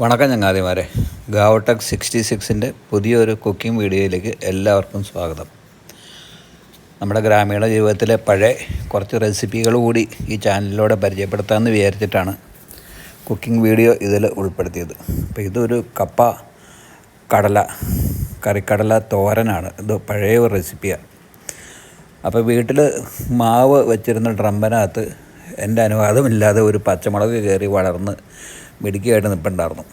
വണക്കം ചങ്ങാതിമാരെ. ഗാവടെക് സിക്സ്റ്റി സിക്സിന്റെ പുതിയൊരു കുക്കിംഗ് വീഡിയോയിലേക്ക് എല്ലാവർക്കും സ്വാഗതം. നമ്മുടെ ഗ്രാമീണ ജീവിതത്തിലെ പഴയ കുറച്ച് റെസിപ്പികൾ കൂടി ഈ ചാനലിലൂടെ പരിചയപ്പെടുത്താമെന്ന് വിചാരിച്ചിട്ടാണ് കുക്കിംഗ് വീഡിയോ ഇതിൽ ഉൾപ്പെടുത്തിയത്. അപ്പോൾ ഇതൊരു കപ്പ കടല കറിക്കടല തോരനാണ്. ഇത് പഴയ ഒരു റെസിപ്പിയാണ്. അപ്പോൾ വീട്ടിൽ മാവ് വെച്ചിരുന്ന ഡ്രമ്പിനകത്ത് എന്റെ അനുവാദമില്ലാതെ ഒരു പച്ചമുളക് കയറി വളർന്ന് മിടുക്കിയായിട്ട് നിൽപ്പുണ്ടായിരുന്നു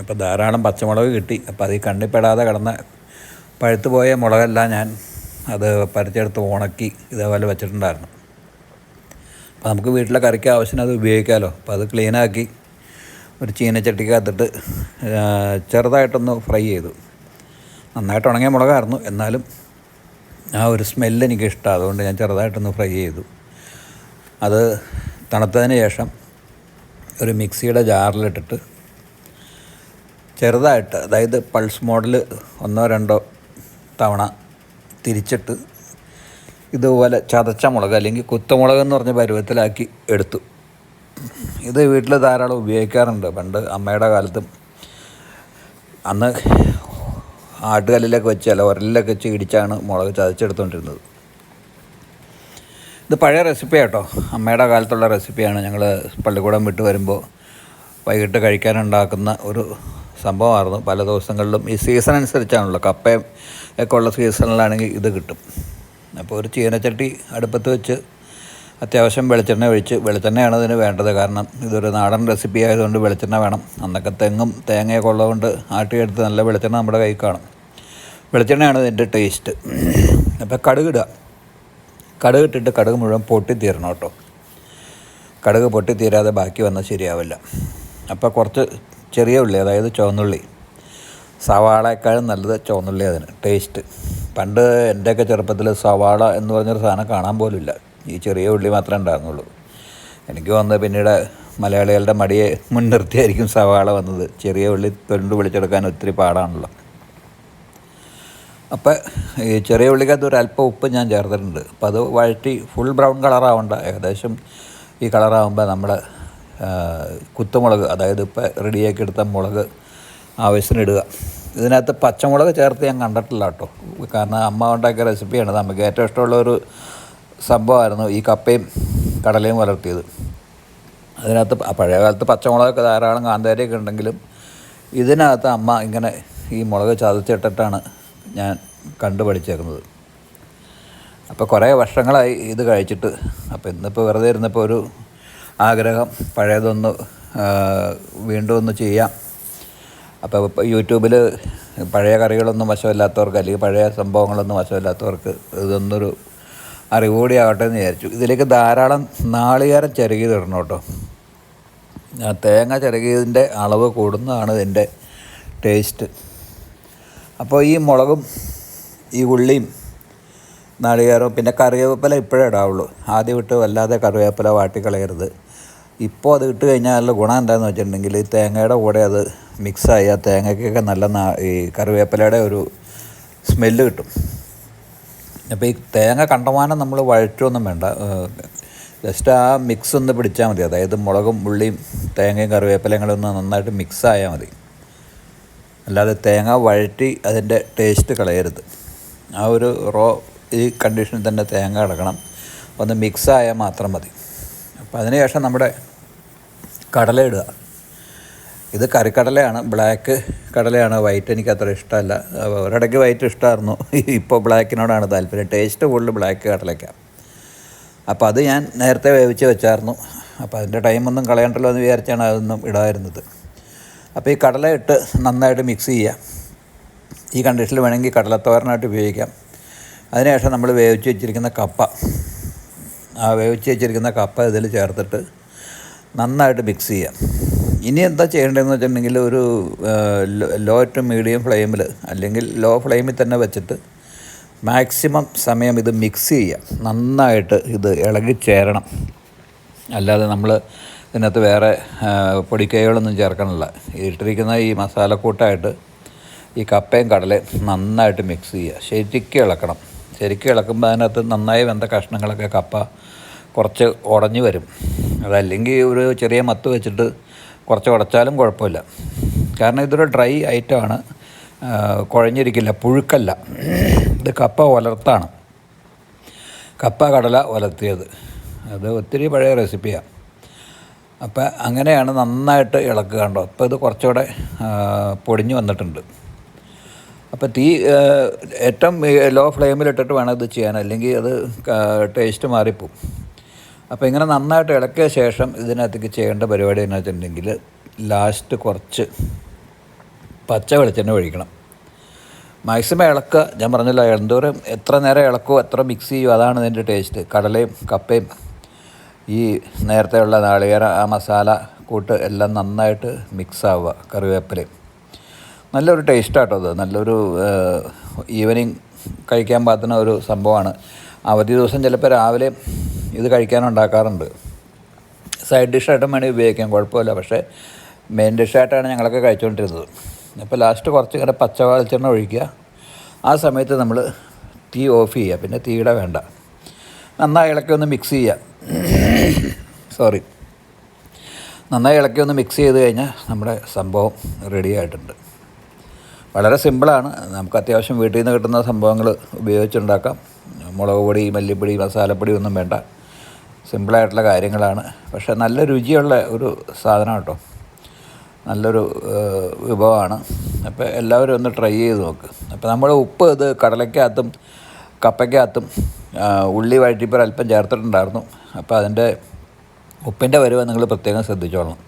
അപ്പോൾ ധാരാളം പച്ചമുളക് കിട്ടി. അപ്പോൾ അത് കണ്ണിപ്പെടാതെ കിടന്ന പഴുത്തു പോയ മുളകെല്ലാം ഞാൻ അത് പറിച്ചെടുത്ത് ഉണക്കി ഇതേപോലെ വെച്ചിട്ടുണ്ടായിരുന്നു. അപ്പോൾ നമുക്ക് വീട്ടിലെ കറിക്ക് ആവശ്യം അത് ഉപയോഗിക്കാമല്ലോ അപ്പോൾ അത് ക്ലീനാക്കി ഒരു ചീനച്ചട്ടിക്കകത്തിട്ട് ചെറുതായിട്ടൊന്ന് ഫ്രൈ ചെയ്തു. നന്നായിട്ട് ഉണങ്ങിയ മുളകായിരുന്നു. എന്നാലും ആ ഒരു സ്മെല്ല് എനിക്ക് ഇഷ്ടമാണ് അതുകൊണ്ട് ഞാൻ ചെറുതായിട്ടൊന്ന് ഫ്രൈ ചെയ്തു. അത് തണുത്തതിന് ശേഷം ഒരു മിക്സിയുടെ ജാറിലിട്ടിട്ട് ചെറുതായിട്ട് അതായത് പൾസ് മോഡൽ ഒന്നോ രണ്ടോ തവണ തിരിച്ചിട്ട് ഇതുപോലെ ചതച്ച മുളക് അല്ലെങ്കിൽ കുത്തമുളക് എന്ന് പറഞ്ഞ പരുവത്തിലാക്കി എടുത്തു. ഇത് വീട്ടിൽ ധാരാളം ഉപയോഗിക്കാറുണ്ട്. പണ്ട് അമ്മയുടെ കാലത്തും അന്ന് ആട്ടുകല്ലിലൊക്കെ വെച്ച് അല്ല ഉരലിലൊക്കെ വെച്ച് ഇടിച്ചാണ് മുളക് ചതച്ചെടുത്തുകൊണ്ടിരുന്നത്. ഇത് പഴയ റെസിപ്പി കേട്ടോ അമ്മയുടെ കാലത്തുള്ള റെസിപ്പിയാണ് ഞങ്ങൾ പള്ളിക്കൂടം വിട്ട് വരുമ്പോൾ വൈകിട്ട് കഴിക്കാനുണ്ടാക്കുന്ന ഒരു സംഭവമായിരുന്നു. പല ദിവസങ്ങളിലും ഈ സീസൺ അനുസരിച്ചാണല്ലോ. കപ്പയും ഒക്കെ ഉള്ള സീസണിലാണെങ്കിൽ ഇത് കിട്ടും. അപ്പോൾ ഒരു ചീനച്ചട്ടി അടുപ്പത്ത് വെച്ച് അത്യാവശ്യം വെളിച്ചെണ്ണ ഒഴിച്ച് വെളിച്ചെണ്ണയാണ് ഇതിന് വേണ്ടത്. കാരണം ഇതൊരു നാടൻ റെസിപ്പി ആയതുകൊണ്ട് വെളിച്ചെണ്ണ വേണം. അന്നൊക്കെ തെങ്ങും തേങ്ങയൊക്കെ ഉള്ളതുകൊണ്ട് ആട്ടിയെടുത്ത് നല്ല വെളിച്ചെണ്ണ നമ്മുടെ കൈ കാണും. വെളിച്ചെണ്ണയാണ് ഇതിന്റെ ടേസ്റ്റ് അപ്പോൾ കടുകിടുക കടുക് ഇട്ടിട്ട് കടുക് മുഴുവൻ പൊട്ടിത്തീരണം കേട്ടോ. കടുക് പൊട്ടിത്തീരാതെ ബാക്കി വന്നാൽ ശരിയാവില്ല. അപ്പോൾ കുറച്ച് ചെറിയ ഉള്ളി അതായത് ചുവന്നുള്ളി. സവാളയേക്കാളും നല്ലത് ചുവന്നുള്ളി അതിന് ടേസ്റ്റ് പണ്ട് എന്റെയൊക്കെ ചെറുപ്പത്തിൽ സവാള എന്ന് പറഞ്ഞൊരു സാധനം കാണാൻ പോലുമില്ല. ഈ ചെറിയ ഉള്ളി മാത്രമേ ഉണ്ടായിരുന്നുള്ളൂ. എനിക്ക് വന്നത് പിന്നീട് മലയാളികളുടെ മടിയെ മുൻനിർത്തിയായിരിക്കും സവാള വന്നത്. ചെറിയ ഉള്ളി തൊണ്ട് വിളിച്ചെടുക്കാൻ ഒത്തിരി പാടാണല്ലോ. അപ്പോൾ ഈ ചെറിയ ഉള്ളിക്കകത്ത് ഒരു അല്പം ഉപ്പ് ഞാൻ ചേർത്തിട്ടുണ്ട്. അപ്പോൾ അത് വഴറ്റി ഫുൾ ബ്രൗൺ കളറാവണ്ട ഏകദേശം ഈ കളറാവുമ്പോൾ നമ്മൾ കുത്തുമുളക് അതായത് ഇപ്പോൾ റെഡിയാക്കി എടുത്ത മുളക് ആവശ്യത്തിന് ഇടുക ഇതിനകത്ത് പച്ചമുളക് ചേർത്ത് ഞാൻ കണ്ടിട്ടില്ല കേട്ടോ. കാരണം അമ്മ ഉണ്ടാക്കിയ റെസിപ്പിയാണ് നമുക്ക് ഏറ്റവും ഇഷ്ടമുള്ള ഒരു സംഭവമായിരുന്നു ഈ കപ്പയും കടലയും വളർത്തിയത് അതിനകത്ത് പഴയ കാലത്ത് പച്ചമുളകൊക്കെ ധാരാളം കാന്താരിയൊക്കെ ഉണ്ടെങ്കിലും ഇതിനകത്ത് അമ്മ ഇങ്ങനെ ഈ മുളക് ചതച്ചിട്ടിട്ടാണ് ഞാൻ കണ്ടു പഠിച്ചേക്കുന്നത്. അപ്പോൾ കുറേ വർഷങ്ങളായി ഇത് കഴിച്ചിട്ട് അപ്പോൾ ഇന്നിപ്പോൾ വെറുതെ ഇരുന്നപ്പോൾ ഒരു ആഗ്രഹം പഴയതൊന്ന് വീണ്ടും ഒന്ന് ചെയ്യാം. അപ്പോൾ യൂട്യൂബിൽ പഴയ കറികളൊന്നും വശമില്ലാത്തവർക്ക് അല്ലെങ്കിൽ പഴയ സംഭവങ്ങളൊന്നും വശമില്ലാത്തവർക്ക് ഇതൊന്നൊരു അറിവുകൂടി ആവട്ടെ എന്ന് വിചാരിച്ചു. ഇതിലേക്ക് ധാരാളം നാളികേരം തരണം കേട്ടോ. തേങ്ങ ചിരകിയതിന്റെ അളവ് കൂടുന്നതാണ് ഇതിന്റെ ടേസ്റ്റ്. അപ്പോൾ ഈ മുളകും ഈ ഉള്ളിയും നാളികേരവും പിന്നെ കറിവേപ്പില ഇപ്പോഴേ ഇടാവുള്ളൂ. ആദ്യം ഇട്ട് വല്ലാതെ കറിവേപ്പില വാട്ടിക്കളയരുത് ഇപ്പോൾ അത് ഇട്ട് കഴിഞ്ഞാൽ നല്ല ഗുണം എന്താണെന്ന് വെച്ചിട്ടുണ്ടെങ്കിൽ ഈ തേങ്ങയുടെ കൂടെ അത് മിക്സായി ആ തേങ്ങയ്ക്കൊക്കെ നല്ല ഈ കറിവേപ്പിലയുടെ ഒരു സ്മെല്ല് കിട്ടും. അപ്പോൾ ഈ തേങ്ങ കണ്ടമാനം നമ്മൾ വഴറ്റൊന്നും വേണ്ട. ജസ്റ്റ് ആ മിക്സ് ഒന്ന് പിടിച്ചാൽ മതി. അതായത് മുളകും ഉള്ളിയും തേങ്ങയും കറിവേപ്പിലയും കൂടെ ഒന്ന് നന്നായിട്ട് മിക്സ് ആയാൽ മതി. അല്ലാതെ തേങ്ങ വഴറ്റി അതിന്റെ ടേസ്റ്റ് കളയരുത്. ആ ഒരു റോ ഈ കണ്ടീഷനിൽ തന്നെ തേങ്ങ കിടക്കണം ഒന്ന് മിക്സായാൽ മാത്രം മതി. അപ്പോൾ അതിനുശേഷം നമ്മുടെ കടല ഇടുക. ഇത് കറിക്കടലയാണ്. ബ്ലാക്ക് കടലയാണ്. വൈറ്റ് എനിക്ക് അത്ര ഇഷ്ടമല്ല. ഒരിടയ്ക്ക് വൈറ്റ് ഇഷ്ടമായിരുന്നു ഇപ്പോൾ ബ്ലാക്കിനോടാണ് താല്പര്യം. ടേസ്റ്റ് കൂടുതൽ ബ്ലാക്ക് കടലയ്ക്കാണ് അപ്പോൾ അത് ഞാൻ നേരത്തെ വേവിച്ച് വെച്ചായിരുന്നു. അപ്പോൾ അതിന്റെ ടൈമൊന്നും കളയണ്ടല്ലോ എന്ന് വിചാരിച്ചാണ് അതൊന്നും ഇടാതിരുന്നത്. അപ്പോൾ ഈ കടല ഇട്ട് നന്നായിട്ട് മിക്സ് ചെയ്യാം. ഈ കണ്ടീഷനിൽ വേണമെങ്കിൽ കടലത്തോരനായിട്ട് ഉപയോഗിക്കാം. അതിനുശേഷം നമ്മൾ വേവിച്ച് വെച്ചിരിക്കുന്ന കപ്പ. ആ വേവിച്ച് വെച്ചിരിക്കുന്ന കപ്പ ഇതിൽ ചേർത്തിട്ട് നന്നായിട്ട് മിക്സ് ചെയ്യാം. ഇനി എന്താ ചെയ്യേണ്ടതെന്ന് വെച്ചിട്ടുണ്ടെങ്കിൽ ഒരു ലോ ടു മീഡിയം ഫ്ലെയിമിൽ അല്ലെങ്കിൽ ലോ ഫ്ലെയിമിൽ തന്നെ വെച്ചിട്ട് മാക്സിമം സമയം ഇത് മിക്സ് ചെയ്യുക നന്നായിട്ട് ഇത് ഇളകി ചേരണം അല്ലാതെ നമ്മൾ ഇതിനകത്ത് വേറെ പൊടിക്കൈകളൊന്നും ചേർക്കണില്ല ഇട്ടിരിക്കുന്ന ഈ മസാലക്കൂട്ടായിട്ട് ഈ കപ്പയും കടലയും നന്നായിട്ട് മിക്സ് ചെയ്യുക. ശരിക്കും ഇളക്കണം. ശരിക്കും ഇളക്കുമ്പോൾ അതിനകത്ത് നന്നായി വെന്ത കഷ്ണങ്ങളൊക്കെ കപ്പ കുറച്ച് ഉടഞ്ഞു വരും. അതല്ലെങ്കിൽ ഒരു ചെറിയ മത്ത് വെച്ചിട്ട് കുറച്ച് ഉടച്ചാലും കുഴപ്പമില്ല. കാരണം ഇതൊരു ഡ്രൈ ഐറ്റമാണ് കുഴഞ്ഞിരിക്കില്ല പുഴുക്കല്ല. ഇത് കപ്പ ഒലർത്താണ് കപ്പ കടല ഒലർത്തിയത് അത് ഒത്തിരി പഴയ റെസിപ്പിയാണ് അപ്പം അങ്ങനെയാണ് നന്നായിട്ട് ഇളക്കുക കണ്ടോ? അപ്പോൾ ഇത് കുറച്ചുകൂടെ പൊടിഞ്ഞു വന്നിട്ടുണ്ട്. അപ്പോൾ തീ ഏറ്റവും ലോ ഫ്ലെയിമിലിട്ടിട്ട് വേണം ഇത് ചെയ്യാൻ. അല്ലെങ്കിൽ അത് ടേസ്റ്റ് മാറിപ്പോവും. അപ്പോൾ ഇങ്ങനെ നന്നായിട്ട് ഇളക്കിയ ശേഷം ഇതിനകത്തേക്ക് ചെയ്യേണ്ട പരിപാടി എന്ന് വെച്ചിട്ടുണ്ടെങ്കിൽ ലാസ്റ്റ് കുറച്ച് പച്ച വെളിച്ചെണ്ണ ഒഴിക്കണം. മാക്സിമം ഇളക്കുക ഞാൻ പറഞ്ഞല്ലോ എന്തോരം എത്ര നേരം ഇളക്കുമോ എത്ര മിക്സ് ചെയ്യുമോ അതാണ് ഇതിന്റെ ടേസ്റ്റ് കടലയും കപ്പയും ഈ നേരത്തെയുള്ള നാളികേര ആ മസാല കൂട്ട് എല്ലാം നന്നായിട്ട് മിക്സ് ആവുക കറിവേപ്പിലയും. നല്ലൊരു ടേസ്റ്റാട്ടോ അത്. നല്ലൊരു ഈവനിങ് കഴിക്കാൻ പാത്തുന്ന ഒരു സംഭവമാണ്. അവധി ദിവസം ചിലപ്പോൾ രാവിലെ ഇത് കഴിക്കാനുണ്ടാക്കാറുണ്ട് സൈഡ് ഡിഷായിട്ടും വേണമെങ്കിൽ ഉപയോഗിക്കാം കുഴപ്പമില്ല. പക്ഷേ മെയിൻ ഡിഷായിട്ടാണ് ഞങ്ങളൊക്കെ കഴിച്ചുകൊണ്ടിരുന്നത്. അപ്പോൾ ലാസ്റ്റ് കുറച്ച് ഇങ്ങനെ പച്ച ഒഴിക്കുക. ആ സമയത്ത് നമ്മൾ തീ ഓഫ് ചെയ്യുക. പിന്നെ തീയുടെ വേണ്ട. നന്നായി ഇളക്കി ഒന്ന് മിക്സ് ചെയ്യുക. സോറി നന്നായി ഇളക്കി ഒന്ന് മിക്സ് ചെയ്ത് കഴിഞ്ഞാൽ നമ്മുടെ സംഭവം റെഡി ആയിട്ടുണ്ട്. വളരെ സിമ്പിളാണ് നമുക്ക് അത്യാവശ്യം വീട്ടിൽ നിന്ന് കിട്ടുന്ന സംഭവങ്ങൾ ഉപയോഗിച്ചുണ്ടാക്കാം. മുളക് പൊടി മല്ലിപ്പൊടി മസാലപ്പൊടി ഒന്നും വേണ്ട. സിമ്പിളായിട്ടുള്ള കാര്യങ്ങളാണ്. പക്ഷേ നല്ല രുചിയുള്ള ഒരു സാധനം കേട്ടോ. നല്ലൊരു വിഭവമാണ്. അപ്പോൾ എല്ലാവരും ഒന്ന് ട്രൈ ചെയ്ത് നോക്ക്. അപ്പോൾ നമ്മൾ ഉപ്പ് ഇത് കടലയ്ക്കകത്തും കപ്പയ്ക്കകത്തും ഉള്ളി വഴറ്റിപ്പൊരൽപ്പം അല്പം ചേർത്തിട്ടുണ്ടായിരുന്നു. അപ്പോൾ അതിന്റെ ഉപ്പിന്റെ വരുവ നിങ്ങൾ പ്രത്യേകം ശ്രദ്ധിച്ചോളണം.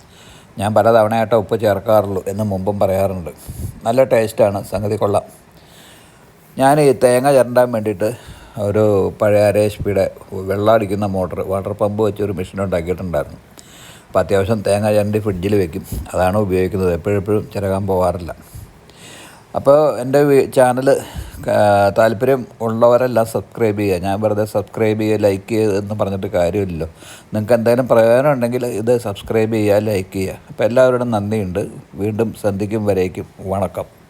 ഞാൻ പല തവണയായിട്ട് ഉപ്പ് ചേർക്കാറുള്ളൂ എന്ന് മുമ്പും പറയാറുണ്ട്. നല്ല ടേസ്റ്റാണ് സംഗതി കൊള്ളാം. ഞാൻ ഈ തേങ്ങ ചിരണ്ടാൻ വേണ്ടിയിട്ട് ഒരു പഴയ അര എച്ച് പിയുടെ വെള്ളം അടിക്കുന്ന മോട്ടർ വാട്ടർ പമ്പ് വെച്ച് ഒരു മെഷീൻ ഉണ്ടാക്കിയിട്ടുണ്ടായിരുന്നു. അപ്പോൾ അത്യാവശ്യം തേങ്ങ ചിരണ്ടി ഫ്രിഡ്ജിൽ വെക്കും. അതാണ് ഉപയോഗിക്കുന്നത്. എപ്പോഴെപ്പോഴും ചിരകാൻ പോകാറില്ല അപ്പോൾ എന്റെ ചാനൽ താല്പര്യം ഉള്ളവരെല്ലാം സബ്സ്ക്രൈബ് ചെയ്യുക. ഞാൻ വെറുതെ സബ്സ്ക്രൈബ് ചെയ്യുക ലൈക്ക് ചെയ്യുക എന്ന് പറഞ്ഞിട്ട് കാര്യമില്ലല്ലോ. നിങ്ങൾക്ക് എന്തെങ്കിലും പ്രയോജനം ഉണ്ടെങ്കിൽ ഇത് സബ്സ്ക്രൈബ് ചെയ്യുക ലൈക്ക് ചെയ്യുക. അപ്പോൾ എല്ലാവരോടും നന്ദിയുണ്ട്. വീണ്ടും സന്ധിക്കും വരേക്കും. വണക്കം.